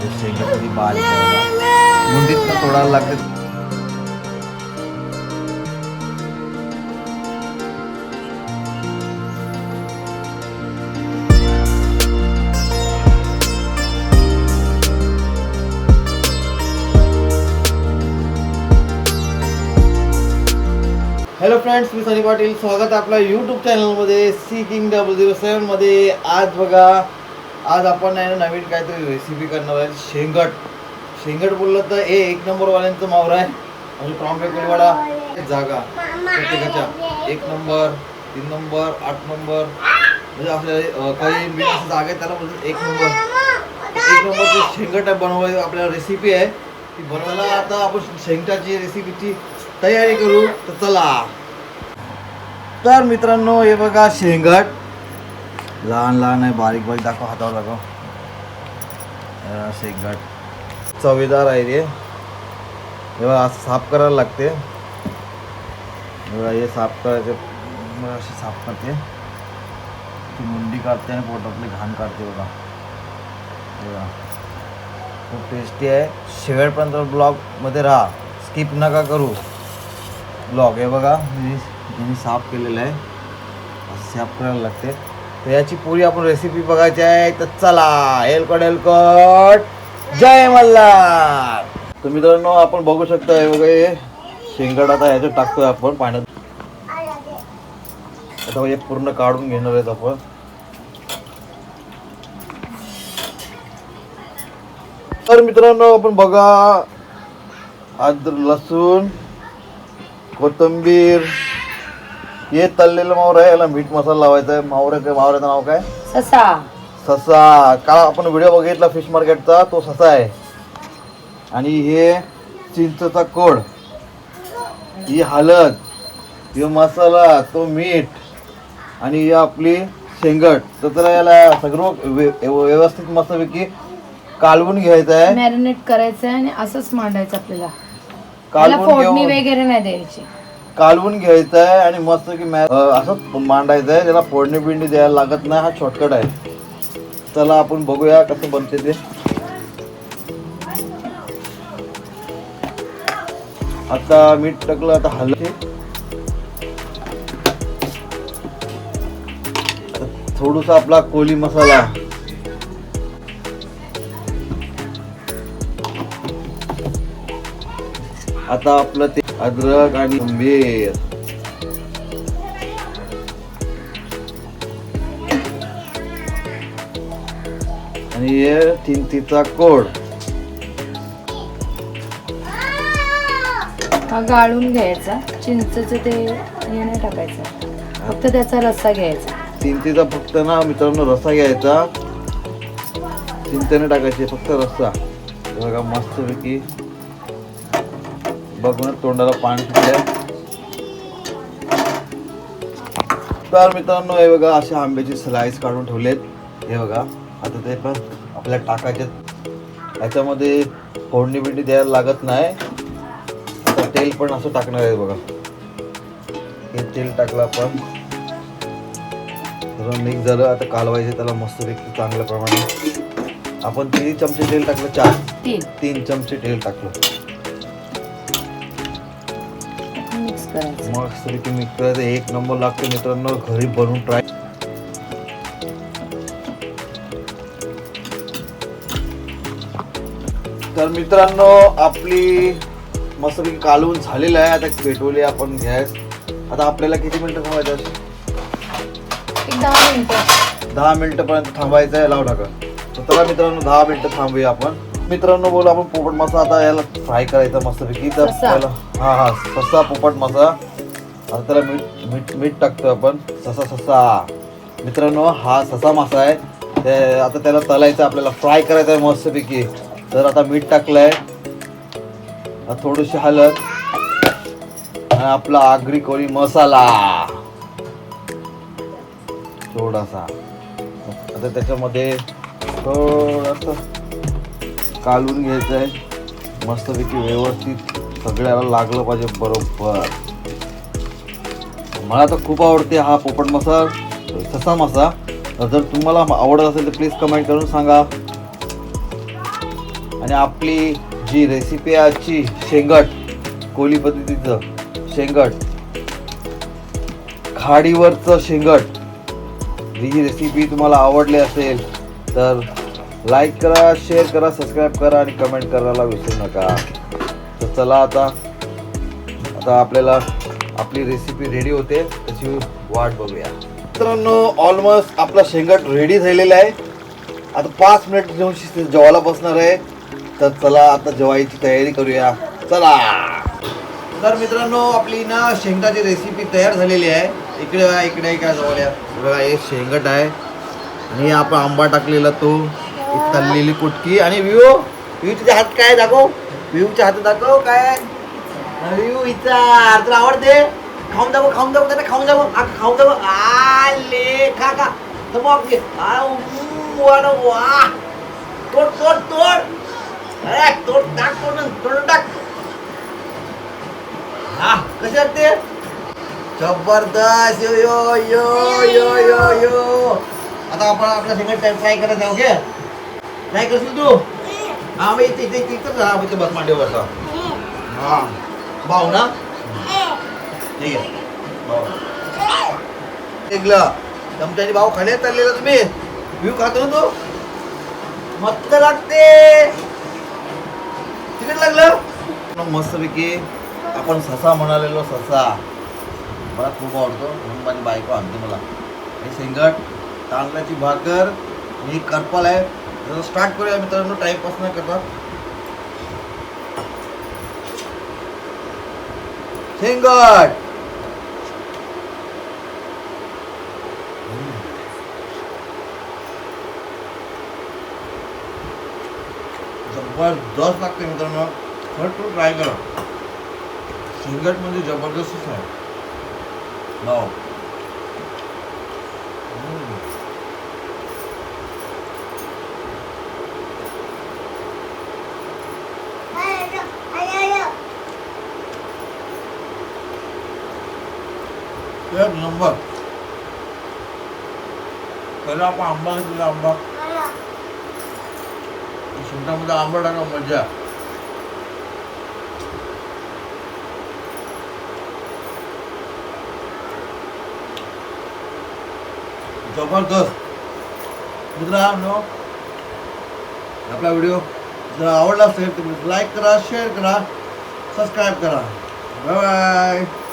बारीक मुंडीत तोडायला लागते हॅलो फ्रेंड्स मी सनी पाटील. स्वागत आपल्या यूट्यूब चॅनलमध्ये सी किंग डबल झिरो सेवनमध्ये आज बघा आज आपण आहे ना नवीन काहीतरी रेसिपी करणार आहे. शेंगट. शेंगट बोललं तर हे एक नंबरवाल्यांचं मावर आहे. म्हणजे ट्रॉम्पे कोळीवाडा जागा. प्रत्येकाच्या. एक नंबर तीन नंबर आठ नंबर. म्हणजे आपल्या काही असं जागा आहे त्याला बोलतात एक नंबर. एक नंबरची शेंगट आहे बनवायची आपल्याला रेसिपी आहे. ती बनवायला आता आपण शेंगटाची रेसिपीची तयारी करू. तर चला. तर मित्रांनो हे बघा शेंगट. लहान लहान आहे बारीक बारीक दाखव हातावर दाखव शेंगट चवीदार आहे हे। बघा असं साफ़ करायला लागते बघा हे साफ़ करायचे साफ़ करते ती मुंडी काढते आणि पोटातली घाण काढते बघा बघा खूप टेस्टी आहे शेवटपर्यंत ब्लॉगमध्ये राहा। स्किप नका करू। ब्लॉग हे बघा मी साफ़ केलेलं आहे साफ़ करायला लागते तर याची पुरी आपण रेसिपी बघायची आहे. तर चला एलकट एलकट जय मल्हार. तर मित्रांनो आपण बघू शकता हे बघा आता ह्याच्यात टाकतोय आपण पाण्यात. आता हे पूर्ण काढून घेणार आहेत आपण. तर मित्रांनो आपण बघा आज लसूण कोथिंबीर हे तळलेलं मावर आहे याला मीठ मसाला लावायचा आहे. मावऱ्याचं मावऱ्याचं नाव काय? ससा. ससा. काल आपण व्हिडिओ बघितला फिश मार्केटचा तो ससा आहे. आणि हे चिंचचा कोड. ही हळद हे मसाला तो मीठ आणि ही आपली शेंगट. तर त्याला याला सगळं व्य- व्यवस्थित मस्तपैकी कालवून घ्यायचं आहे. मॅरिनेट करायचं आणि असंच मांडायचं आपल्याला. त्याला कालवून फोडणी घेऊन. वगैरे नाही द्यायची. कालवून घ्यायचं आहे आणि मस्त की मॅ असंच मांडायचं आहे त्याला फोडणी बिंडी द्यायला लागत नाही हा शॉर्टकट आहे. चला आपण बघूया कसं बनते ते. आता मीठ टाकलं आता हलके थोडूसा आपला कोली मसाला. आता आपलं ते अद्रक आणि कोथिंबीर. आणि हे चिंचीचा कोड. हा गाळून घ्यायचा. चिंचचं ते हे नाही टाकायचं. फक्त त्याचा रस्सा घ्यायचा. चिंचेचा फक्त ना मित्रांनो रस्सा घ्यायचा. चिंचेने टाकायचे फक्त रस्सा. बघा मस्तपैकी बघून तोंडाला पाणी सुटलंय तर मित्रांनो हे बघा असे आंब्याचे स्लाइस काढून ठेवलेत. हे बघा आता ते पण आपल्याला टाकायचे याच्यामध्ये फोडणी बिडणी द्यायला लागत नाही. आता तेल पण असं टाकणार आहे बघा. हे तेल टाकलं आपण. सगळं मिक्स झालं. आता कालवायचे त्याला मस्तपैकी चांगल्या प्रमाणे. आपण तीन चमचे तेल टाकलं चार. तीन चमचे तेल टाकलं. करायचं. मस्तपैकी मिक्स करायचं एक नंबर लागतो मित्रांनो घरी बनवून ट्राय तर मित्रांनो आपली मस्तपैकी कालवून झालेलं आहे. आता पेटवली आपण गॅस. आता आपल्याला किती मिनिटं थांबायचं एक दहा मिनिटं. दहा मिनिटंपर्यंत थांबायचं आहे लाव टाका तर मित्रांनो दहा मिनिटं थांबूया आपण. मित्रांनो बोला आपण पोपट मासा आता याला फ्राय करायचा मस्तपैकी. तर. पहिला हा हा ससा पोपट मासा. आता त्याला मीठ मीठ मीठ टाकतो आपण. ससा ससा. मित्रांनो हा ससा मासा आहे. ते आता त्याला तलायचं आहे, आपल्याला फ्राय करायचं आहे मस्तपैकी. तर आता मीठ टाकलंय. आता थोडीशी हळद. आणि आपला आगरी कोळी मसाला. थोडासा. आता त्याच्यामध्ये थोडंसं कालून घ्यायचं आहे मस्तपैकी व्यवस्थित सगळ्याला लागलं पाहिजे बरोबर. मला तर खूप आवडते हा पोपट मसा ससा मसा. जर तुम्हाला आवडत असेल तर प्लीज कमेंट करून सांगा. आणि आपली जी रेसिपी आहे आजची शेंगट कोली पद्धतीचं शेंगट. खाडीवरचं शेंगट. ही रेसिपी तुम्हाला आवडली असेल तर लाईक करा शेअर करा सबस्क्राईब करा आणि कमेंट करायला विसरू नका. तर चला आता आता आपल्याला आपली रेसिपी रेडी होते त्याची वाट बघूया. मित्रांनो ऑलमोस्ट आपला शेंगट रेडी झालेला आहे. आता पाच मिनिट घेऊन शिस्त जेवायला बसणार आहे. तर चला आता जेवायची तयारी करूया. चला! तर मित्रांनो आपली ना शेंगाची रेसिपी तयार झालेली आहे. इकडे इकडे काय जवळ बघा हे शेंगट आहे. आणि आपण आंबा टाकलेला तो. तळलेली कुटकी. आणि विवो विवूचे हात काय दाखव? विवूचे हात दाखव काय? विवू हिचा तुला आवडते खाऊन दाखव खाऊन दाखव त्याला खाऊन दाखव. आ, खाऊन दाखव. आले खा खा. तर मग वा तोड तोड तोड. अरे तोड टाक तोड तोड टाक. हा कसे वाटते जबरदस्त. यो यो यो यो यो यो. आता आपण आपला टाईम ट्राय करत आहोत ओके? नाही कसलं तू हा मग इथे इथे इथे राहा इथे बस मांडीवर बसा हा भाऊ ना ठीक आहे भाऊ ऐकलं चमच्याची भाऊ खाली चाललेला तुम्ही व्ह्यू खातो ना तू मस्त लागते तिकीट लागलं मस्तपैकी आपण ससा म्हणालेलो ससा मला खूप आवडतो म्हणून माझी बायको आणते मला हे शेंगट तांदळाची भाकर हे करपाल आहे स्टार्ट करूया मित्रांनो टाईमपास नाही करता शेंगट जबरदस्त लागते मित्रांनो. खरं ट्राय करा. शेंगट म्हणजे जबरदस्तच आहे वाव हम्म. एक नंबर पहिला आपण आंबा घेतलेला आंबा शेंगामध्ये आंबा टाका मजा जबरदस्त मित्रांनो आपला व्हिडिओ जर आवडला असेल तर लाईक करा शेअर करा सबस्क्राईब करा बाय बाय